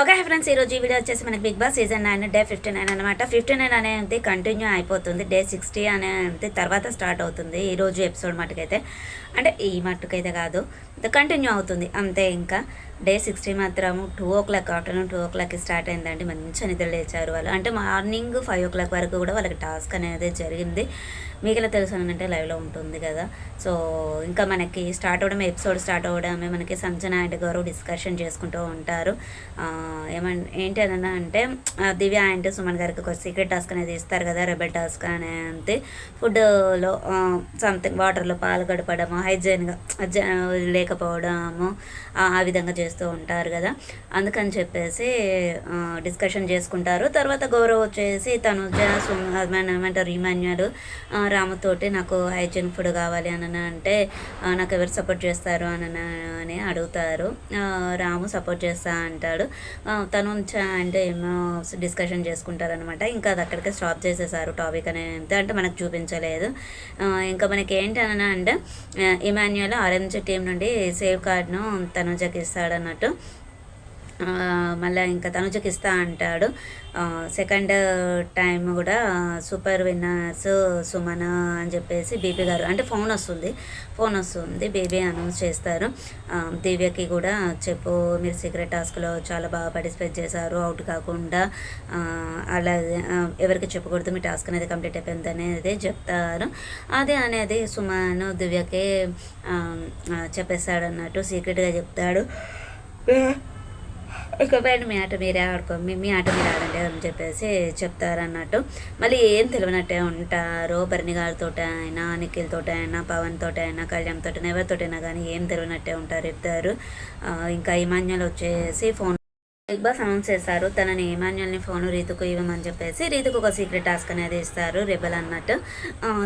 Okay friends ఈరోజు ఈ video వచ్చేసి మనకి Bigg Boss season nine day fifty nine అనమాట ఫిఫ్టీ నైన్ అనేది కంటిన్యూ అయిపోతుంది. డే సిక్స్టీ అనేది తర్వాత స్టార్ట్ అవుతుంది. ఈరోజు ఎపిసోడ్ మటుకైతే. అంటే ఈ మట్టుకైతే కాదు. కంటిన్యూ అవుతుంది. అంతే ఇంకా. డే సిక్స్టీ మాత్రం two o'clock afternoon two ఓ క్లాక్కి స్టార్ట్ అయిందండి. మంచిగా నిద్ర లేచారు వాళ్ళు. అంటే మార్నింగ్ ఫైవ్ ఓ క్లాక్ వరకు కూడా వాళ్ళకి టాస్క్ అనేది జరిగింది. మీకు ఎలా తెలుసు అని అంటే లైవ్లో ఉంటుంది కదా. సో ఇంకా మనకి స్టార్ట్ అవడం ఎపిసోడ్ స్టార్ట్ అవ్వడమే మనకి సంజన అండ్ గారు డిస్కషన్ చేసుకుంటూ ఉంటారు. ఏమన్ ఏంటి అని అంటే దివ్య అండ్ సుమన్ గారికి ఒక సీక్రెట్ టాస్క్ అనేది ఇస్తారు కదా రెబల్ టాస్క్ అనేది ఫుడ్లో సంథింగ్ వాటర్లో పాలు గడపడము హైజీన్గా లేకపోవడము ఆ విధంగా విధంగా చేస్తూ ఉంటారు కదా. అందుకని చెప్పేసి డిస్కషన్ చేసుకుంటారు. తర్వాత గౌరవ్ వచ్చేసి తను ఏమంటారు ఇమాన్యుల్ రాముతోటి నాకు హైజీన్ ఫుడ్ కావాలి అని అంటే నాకు ఎవరు సపోర్ట్ చేస్తారు అని అని అడుగుతారు. రాము సపోర్ట్ చేస్తా అంటాడు. తను అంటే ఏమో డిస్కషన్ చేసుకుంటారు అనమాట ఇంకా అది అక్కడికే స్టాప్ చేసేసారు టాపిక్ అనేది అంటే మనకు చూపించలేదు. ఇంకా మనకి ఏంటి అంటే ఇమాన్యుయల్ ఆరెంజ్ టీం నుండి సేవ్ కార్డ్ను తనుజకి జకిస్తాడని అన్నట్టు. మళ్ళీ ఇంకా తనుజకి ఇస్తా అంటాడు. సెకండ్ టైం కూడా సూపర్ విన్నర్స్ సుమన్ అని చెప్పేసి బీబీ గారు అంటే ఫోన్ వస్తుంది. ఫోన్ వస్తుంది బేబీ అనౌన్స్ చేస్తారు. దివ్యకి కూడా చెప్పు మీరు సీక్రెట్ టాస్క్లో చాలా బాగా పార్టిసిపేట్ చేశారు అవుట్ కాకుండా అలాగే ఎవరికి చెప్పకూడదు మీ టాస్క్ అనేది కంప్లీట్ అయిపోయింది అనేది చెప్తారు. అదే అనేది సుమన్ దివ్యకి చెప్పేస్తాడు అన్నట్టు సీక్రెట్గా చెప్తాడు. ఇక పైన మీ ఆట మీరే ఆడుకో మీ మీ ఆట మీరు ఆడండి అని చెప్పేసి చెప్తారన్నట్టు. మళ్ళీ ఏం తెలియనట్టే ఉంటారు భరణి గారితో అయినా నిఖిల్ తోట అయినా పవన్ అయినా కళ్యాణ్ ఎవరితోటైనా కానీ ఏం తెలియనట్టే ఉంటారు ఇద్దరు. ఇంకా ఇమాన్యుల్ వచ్చేసి ఫోన్ బిగ్ బాస్ అనౌన్స్ చేస్తారు తనని ఇమాన్యుల్ని ఫోన్ రీతుకు ఇవ్వమని చెప్పేసి రీతుకు ఒక సీక్రెట్ టాస్క్ అనేది ఇస్తారు రెబల్ అన్నట్టు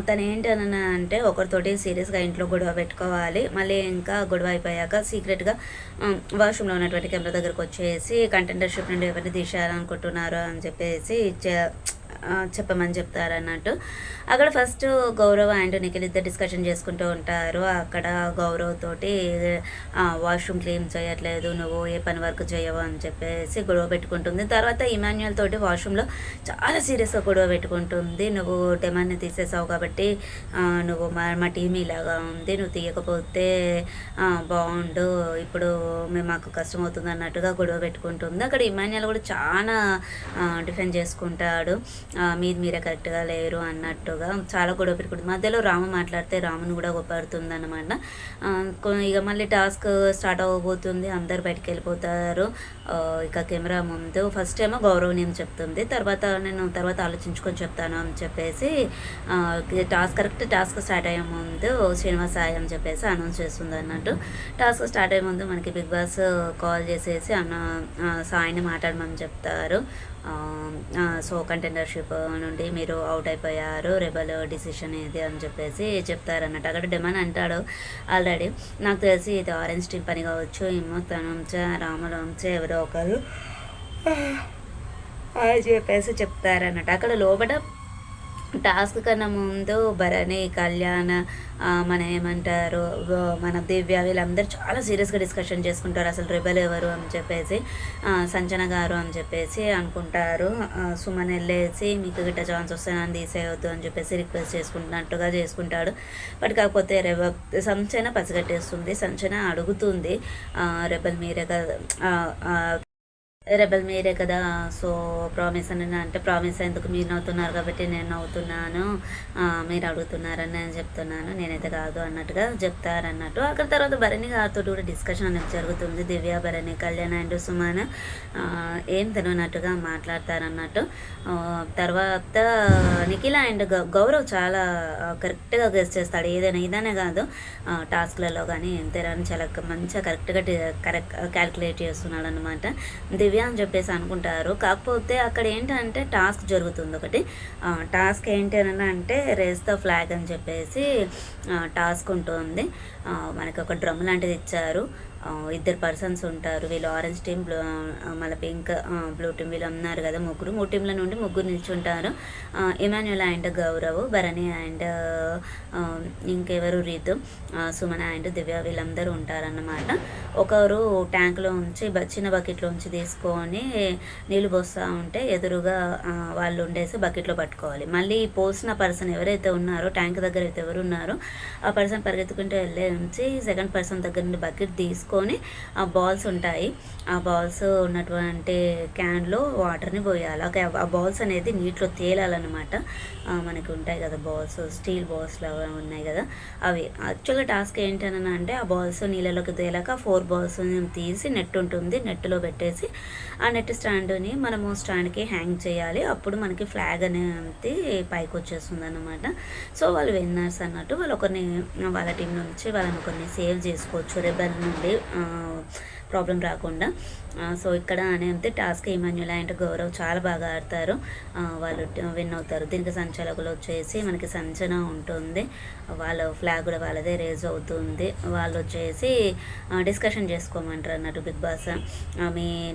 తను ఏంటి అంటే ఒకరితోటి సీరియస్గా ఇంట్లో గొడవ పెట్టుకోవాలి. మళ్ళీ ఇంకా గొడవ అయిపోయాక సీక్రెట్గా వాష్రూమ్లో ఉన్నటువంటి కెమెరా దగ్గరకు వచ్చేసి కంటెంటర్షిప్ నుండి ఎవరిని తీసేయాలనుకుంటున్నారు అని చెప్పేసి చెప్పమని చెప్తారు అన్నట్టు అక్కడ ఫస్ట్ గౌరవ్ అండ్ నిఖిల్ ఇద్దరు డిస్కషన్ చేసుకుంటూ ఉంటారు. అక్కడ గౌరవ్ తోటి వాష్రూమ్ క్లీన్ చేయట్లేదు నువ్వు ఏ పని వర్క్ చేయవు అని చెప్పేసి గొడవ పెట్టుకుంటుంది. తర్వాత ఇమాన్యుయల్ తోటి వాష్రూమ్లో చాలా సీరియస్గా గొడవ పెట్టుకుంటుంది. నువ్వు డెమాన్ని తీసేసావు కాబట్టి నువ్వు మా మా టీం ఇలాగా ఉంది నువ్వు తీయకపోతే బాగుండు ఇప్పుడు మేము మాకు కష్టం అవుతుంది అన్నట్టుగా గొడవ పెట్టుకుంటుంది. అక్కడ ఇమాన్యుయల్ కూడా చాలా డిఫెండ్ చేసుకుంటాడు. మీది మీరే కరెక్ట్గా లేరు అన్నట్టుగా చాలా గొడవ పెట్టుకుంటుంది. మధ్యలో రాము మాట్లాడితే రాముని కూడా గొప్పడుతుంది అనమాట ఇక మళ్ళీ టాస్క్ స్టార్ట్ అవ్వబోతుంది. అందరు బయటికి వెళ్ళిపోతారు. ఇక కెమెరా ముందు ఫస్ట్ ఏమో గౌరవనీయం చెప్తుంది. తర్వాత నేను తర్వాత ఆలోచించుకొని చెప్తాను అని చెప్పేసి టాస్క్ కరెక్ట్ టాస్క్ స్టార్ట్ అయ్యే ముందు శ్రీనివాస్ సాయి అని చెప్పేసి అనౌన్స్ చేస్తుంది అన్నట్టు. టాస్క్ స్టార్ట్ అయ్యే ముందు మనకి బిగ్ బాస్ కాల్ చేసేసి అన్న సాయిని మాట్లాడమని చెప్తారు. సో కంటెండర్షిప్ నుండి మీరు అవుట్ అయిపోయారు రెబల్ డిసిషన్ ఇది అని చెప్పేసి చెప్తారన్నట్టు. అక్కడ డిమాండ్ అంటాడు ఆల్రెడీ నాకు తెలిసి ఇది ఆరెంజ్ టీం పని కావచ్చు ఏమో తనుంచే రామరాంచే ఎవరో ఒకరు అని చెప్పేసి చెప్తారన్నట్టు. అక్కడ లోపల టాస్క్ కన్నా ముందు భరణి కళ్యాణ్ మన ఏమంటారు మన దివ్య వీళ్ళందరూ చాలా సీరియస్గా డిస్కషన్ చేసుకుంటారు. అసలు రెబల్ ఎవరు అని చెప్పేసి సంచన గారు అని చెప్పేసి అనుకుంటారు. సుమన్ వెళ్ళేసి మీకు గిట్ట ఛాన్స్ వస్తే నన్ను తీసేయవద్దు అని చెప్పేసి రిక్వెస్ట్ చేసుకుంటున్నట్టుగా చేసుకుంటాడు. బట్ కాకపోతే రెబ సంచన పసిగట్టేస్తుంది. సంచన అడుగుతుంది రెబల్ మీరే కదా రెబల్ మీరే కదా. సో ప్రామిస్ అని అంటే ప్రామిస్ ఎందుకు మీరు నవ్వుతున్నారు కాబట్టి నేను నవ్వుతున్నాను. మీరు అడుగుతున్నారని నేను చెప్తున్నాను. నేనైతే కాదు అన్నట్టుగా చెప్తారన్నట్టు. అక్కడ తర్వాత భరణి గారితో కూడా డిస్కషన్ అనేది జరుగుతుంది. దివ్య భరణి కళ్యాణ్ అండ్ సుమాన్. ఏం తెలియనట్టుగా మాట్లాడతారన్నట్టు. తర్వాత నిఖిల అండ్ గౌ- గౌరవ్ చాలా కరెక్ట్గా గెస్ట్ చేస్తాడు. ఏదైనా ఇదనే కాదు. టాస్క్లలో కానీ ఏం తెలియని చాలా మంచిగా కరెక్ట్గా కరెక్ట్ క్యాలిక్యులేట్ చేస్తున్నాడు అనమాట దివ్య అని చెప్పేసి అనుకుంటారు. కాకపోతే అక్కడ ఏంటంటే టాస్క్ జరుగుతుంది ఒకటి. టాస్క్ ఏంటి అని అంటే రేస్ ద ఫ్లాగ్ అని చెప్పేసి టాస్క్ ఉంటుంది. మనకి ఒక డ్రమ్ లాంటిది ఇచ్చారు. ఇద్దరు పర్సన్స్ ఉంటారు. వీళ్ళు ఆరెంజ్ టీం బ్లూ మళ్ళీ పింక్ బ్లూ టీం వీళ్ళు ఉన్నారు కదా ముగ్గురు. మూడు టీంల నుండి ముగ్గురు నిల్చుంటారు. ఇమాన్యుల్ అండ్ గౌరవ్ భరణి అండ్ ఇంకెవరు రీతు సుమన అండ్ దివ్య వీళ్ళందరూ ఉంటారన్నమాట. ఒకరు ట్యాంక్లో ఉంచి చిన్న బకెట్లో ఉంచి తీసుకొని నీళ్ళు పోస్తూ ఉంటే ఎదురుగా వాళ్ళు ఉండేసి బకెట్లో పట్టుకోవాలి. మళ్ళీ పోసిన పర్సన్ ఎవరైతే ఉన్నారో ట్యాంక్ దగ్గర అయితే ఎవరు ఉన్నారో ఆ పర్సన్ పరిగెత్తుకుంటూ వెళ్ళే ఉంచి సెకండ్ పర్సన్ దగ్గర నుండి బకెట్ తీసుకొని ఆ బాల్స్ ఉంటాయి. ఆ బాల్స్ ఉన్నటువంటి క్యాన్లో వాటర్ని పోయాలి. ఓకే ఆ బాల్స్ అనేది నీటిలో తేలాలన్నమాట. మనకి ఉంటాయి కదా బాల్స్ స్టీల్ బాల్స్ లాగా ఉన్నాయి కదా. అవి యాక్చువల్గా టాస్క్ ఏంటని అంటే ఆ బాల్స్ నీళ్ళలోకి తేలాక ఫోర్ బాల్స్ తీసి నెట్ ఉంటుంది నెట్లో పెట్టేసి ఆ నెట్ స్టాండ్ని మనము స్టాండ్కి హ్యాంగ్ చేయాలి. అప్పుడు మనకి ఫ్లాగ్ అనేది పైకి వచ్చేస్తుంది అనమాట సో వాళ్ళు విన్నర్స్ అన్నట్టు వాళ్ళు ఒకరిని వాళ్ళ టీం నుంచి వాళ్ళని ఒకరిని సేవ్ చేసుకోవచ్చు. రెబల్ నుండి ప్రాబ్లం రాకుండా. సో ఇక్కడ అనేది టాస్క్ ఈమాన్యుల్ అండ్ గౌరవ్ చాలా బాగా ఆడతారు. వాళ్ళు విన్ అవుతారు. దీనికి సంచాలకులు వచ్చేసి మనకి సంచన ఉంటుంది. వాళ్ళ ఫ్లాగ్ కూడా వాళ్ళదే రేజ్ అవుతుంది. వాళ్ళు వచ్చేసి డిస్కషన్ చేసుకోమంటారు అన్నట్టు బిగ్ బాస్. ఆ, మీ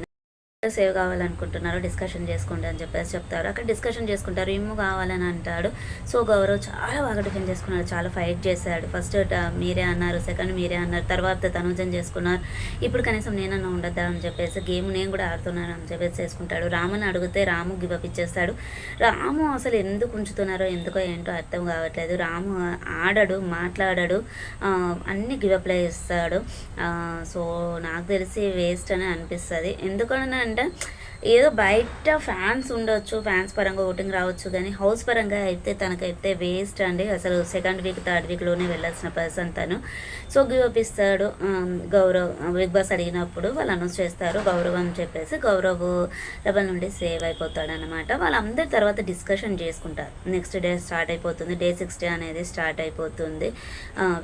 సేవ్ కావాలనుకుంటున్నారు డిస్కషన్ చేసుకుంటా అని చెప్పేసి చెప్తారు. అక్కడ డిస్కషన్ చేసుకుంటారు. ఇమ్ము కావాలని అంటాడు. సో గౌరవ్ చాలా బాగా డిఫెండ్ చేసుకున్నాడు. చాలా ఫైట్ చేశాడు. ఫస్ట్ మీరే అన్నారు. సెకండ్ మీరే అన్నారు. తర్వాత తనుజం చేసుకున్నారు. ఇప్పుడు కనీసం నేనన్నా ఉండద్దా అని చెప్పేసి గేమ్ నేను కూడా ఆడుతున్నాను అని చెప్పేసి చేసుకుంటాడు. రాముని అడిగితే రాము గివప్ ఇచ్చేస్తాడు. రాము అసలు ఎందుకు ఉంచుతున్నారో ఎందుకో ఏంటో అర్థం కావట్లేదు. రాము ఆడడు మాట్లాడడు అన్ని గివప్లే ఇస్తాడు సో నాకు తెలిసి వేస్ట్ అని అనిపిస్తుంది. ఎందుకన్నా అంటే ఏదో బయట ఫ్యాన్స్ ఉండొచ్చు ఫ్యాన్స్ పరంగా ఓటింగ్ రావచ్చు కానీ హౌస్ పరంగా అయితే తనకైతే వేస్ట్ అండి. అసలు సెకండ్ వీక్ థర్డ్ వీక్లోనే వెళ్ళాల్సిన పర్సన్ తను. సో గివ్ ఇస్తాడు. గౌరవ్ బిగ్ బాస్ అడిగినప్పుడు వాళ్ళు అనౌన్స్ చేస్తారు గౌరవ్ అని చెప్పేసి గౌరవ్ లెవెల్ నుండి సేవ్ అయిపోతాడు అనమాట వాళ్ళందరి తర్వాత డిస్కషన్ చేసుకుంటారు. నెక్స్ట్ డే స్టార్ట్ అయిపోతుంది. డే సిక్స్ డే అనేది స్టార్ట్ అయిపోతుంది.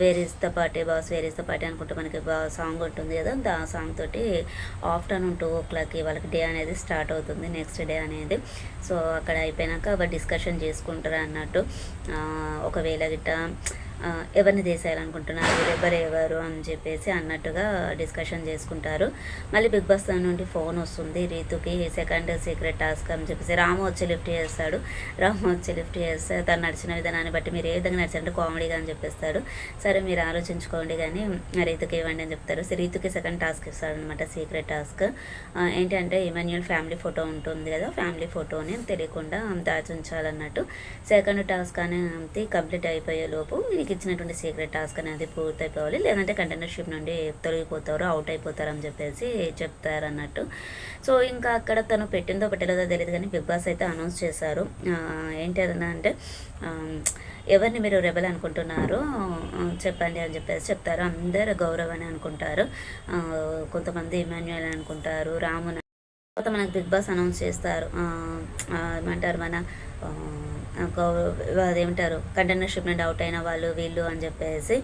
Where is the party boss where is the party అనుకుంటే మనకి సాంగ్ ఉంటుంది కదా ఆ సాంగ్ తోటి ఆఫ్టర్నూన్ టూ ఓ క్లాక్కి వాళ్ళకి డే అనేది స్టార్ట్ అవుతుంది నెక్స్ట్ డే అనేది. సో అక్కడ అయిపోయినాక డిస్కషన్ చేసుకుంటారు అన్నట్టు. ఒకవేళ గిట్ట ఎవరిని తీసేయాలనుకుంటున్నారు? ఎవరు ఎవరు అని చెప్పేసి అన్నట్టుగా డిస్కషన్ చేసుకుంటారు. మళ్ళీ బిగ్ బాస్ నుండి ఫోన్ వస్తుంది. రీతుకి సెకండ్ సీక్రెట్ టాస్క్ అని చెప్పేసి రాము వచ్చి లిఫ్ట్ చేస్తాడు. రాము వచ్చి లిఫ్ట్ చేస్తే తను నడిచిన విధానాన్ని బట్టి మీరు ఏ విధంగా నడిచారంటే కామెడీగా అని చెప్పేస్తాడు. సరే మీరు ఆలోచించుకోండి కానీ రీతుకి ఇవ్వండి అని చెప్తారు. రీతుకి సెకండ్ టాస్క్ ఇస్తాడు అనమాట సీక్రెట్ టాస్క్. ఏంటంటే ఇమాన్యుల్ ఫ్యామిలీ ఫోటో ఉంటుంది కదా ఫ్యామిలీ ఫోటోని తెలియకుండా దాచి ఉంచాలన్నట్టు సెకండ్ టాస్క్ అనేది కంప్లీట్ అయిపోయే లోపు మీకు ఇచ్చినటువంటి సీక్రెట్ టాస్క్ అనేది పూర్తయిపోవాలి. లేదంటే కంటైనర్షిప్ నుండి తొలగిపోతారు అవుట్ అయిపోతారు అని చెప్పేసి చెప్తారు అన్నట్టు సో ఇంకా అక్కడ తను పెట్టిందో పెట్టలేదో తెలియదు కానీ బిగ్ బాస్ అయితే అనౌన్స్ చేశారు. ఏంటి అదన్నా అంటే ఎవరిని మీరు రెబల్ అనుకుంటున్నారు చెప్పండి అని చెప్పేసి చెప్తారు. అందరు గౌరవ్ అని అనుకుంటారు కొంతమంది ఇమాన్యుయల్ అనుకుంటారు రాముని తర్వాత మనకు బిగ్ బాస్ అనౌన్స్ చేస్తారు. ఏమంటారు మన అదేమంటారు కంటైనర్షిప్ నుండి అవుట్ అయిన వాళ్ళు వీళ్ళు అని చెప్పేసి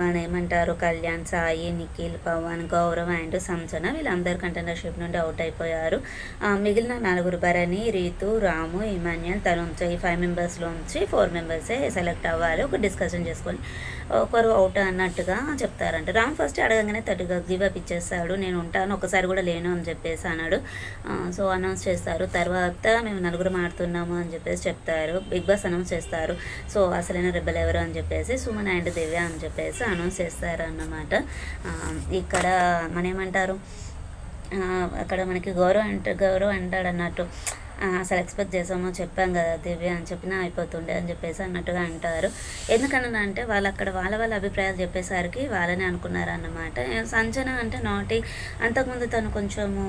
మన ఏమంటారు కళ్యాణ్ సాయి నిఖిల్ పవన్ గౌరవ్ అండ్ సంచన వీళ్ళందరూ కంటైనర్షిప్ నుండి అవుట్ అయిపోయారు. మిగిలిన నలుగురు భరణి రీతు రాము ఇమాన్యుల్ తనుంచి ఈ ఫైవ్ మెంబర్స్లోంచి ఫోర్ మెంబర్సే సెలెక్ట్ అవ్వాలి. ఒక డిస్కషన్ చేసుకొని ఒకరు అవుట్ అన్నట్టుగా చెప్తారంట. రామ్ ఫస్ట్ అడగగానే తట్టుగా గివ్ అప్ ఇచ్చేస్తాడు. నేను ఉంటాను ఒకసారి కూడా లేను అని చెప్పేసి అన్నాడు. సో అనౌన్స్ చేస్తారు. తర్వాత మేము నలుగురు మాడుతున్నాము అని చెప్పేసి చెప్తారు. బిగ్ బాస్ అనౌన్స్ చేస్తారు. సో అసలైన రెబ్బలు ఎవరు అని చెప్పేసి సుమన్ అండ్ దివ్య అని చెప్పేసి అనౌన్స్ చేస్తారు అన్నమాట ఇక్కడ మన ఏమంటారు అక్కడ మనకి గౌరవ్ అంట గౌరవ్ అంటాడు అన్నట్టు అసలు ఎక్స్పెక్ట్ చేసాము చెప్పాం కదా దివ్య అని చెప్పినా అయిపోతుండే అని చెప్పేసి అన్నట్టుగా అంటారు. ఎందుకన్నా అంటే వాళ్ళు అక్కడ వాళ్ళ వాళ్ళ అభిప్రాయాలు చెప్పేసరికి వాళ్ళనే అనుకున్నారు అన్నమాట సంజన అంటే నాటి అంతకుముందు తను కొంచెము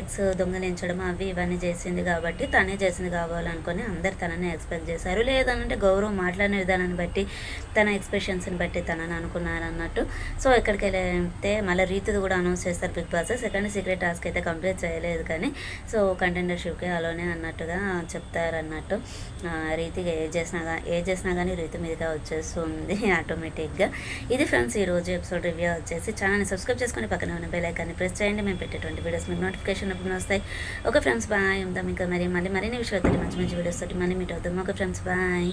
ఎగ్స్ దొంగలించడం అవి ఇవన్నీ చేసింది కాబట్టి తనే చేసింది కావాలనుకొని అందరు తననే ఎక్స్పెక్ట్ చేశారు. లేదంటే గౌరవం మాట్లాడిన విధానాన్ని బట్టి తన ఎక్స్ప్రెషన్స్ని బట్టి తనని అనుకున్నారు అన్నట్టు సో ఎక్కడికి వెళ్తే మళ్ళీ రీతిది కూడా అనౌన్స్ చేస్తారు Bigg Boss. Second secret task అయితే కంప్లీట్ చేయలేదు కానీ సో శివకి అలానే అన్నట్టుగా చెప్తారన్నట్టు. రీతిగా ఏ చేసినా ఏ చేసినా కానీ రీతి మీదుగా వచ్చేస్తుంది ఆటోమేటిక్గా. ఇది ఫ్రెండ్స్ ఈ ఎపిసోడ్ రివ్యూ వచ్చేసి ఛానల్ని సబ్స్క్రైబ్ చేసుకొని పక్కన ఉన్న బెల్ ఐకాన్ని ప్రెస్ చేయండి. మేము పెట్టేటువంటి వీడియోస్ మీకు నోటిఫికేషన్ అప్పుడు వస్తాయి. Okay friends bye. ఉందాం ఇంకా మరి మళ్ళీ మరిన్ని విషయాలతో మంచి మంచి వీడియోస్ తోటి మళ్ళీ మీట్ అవుతాం. Okay friends bye.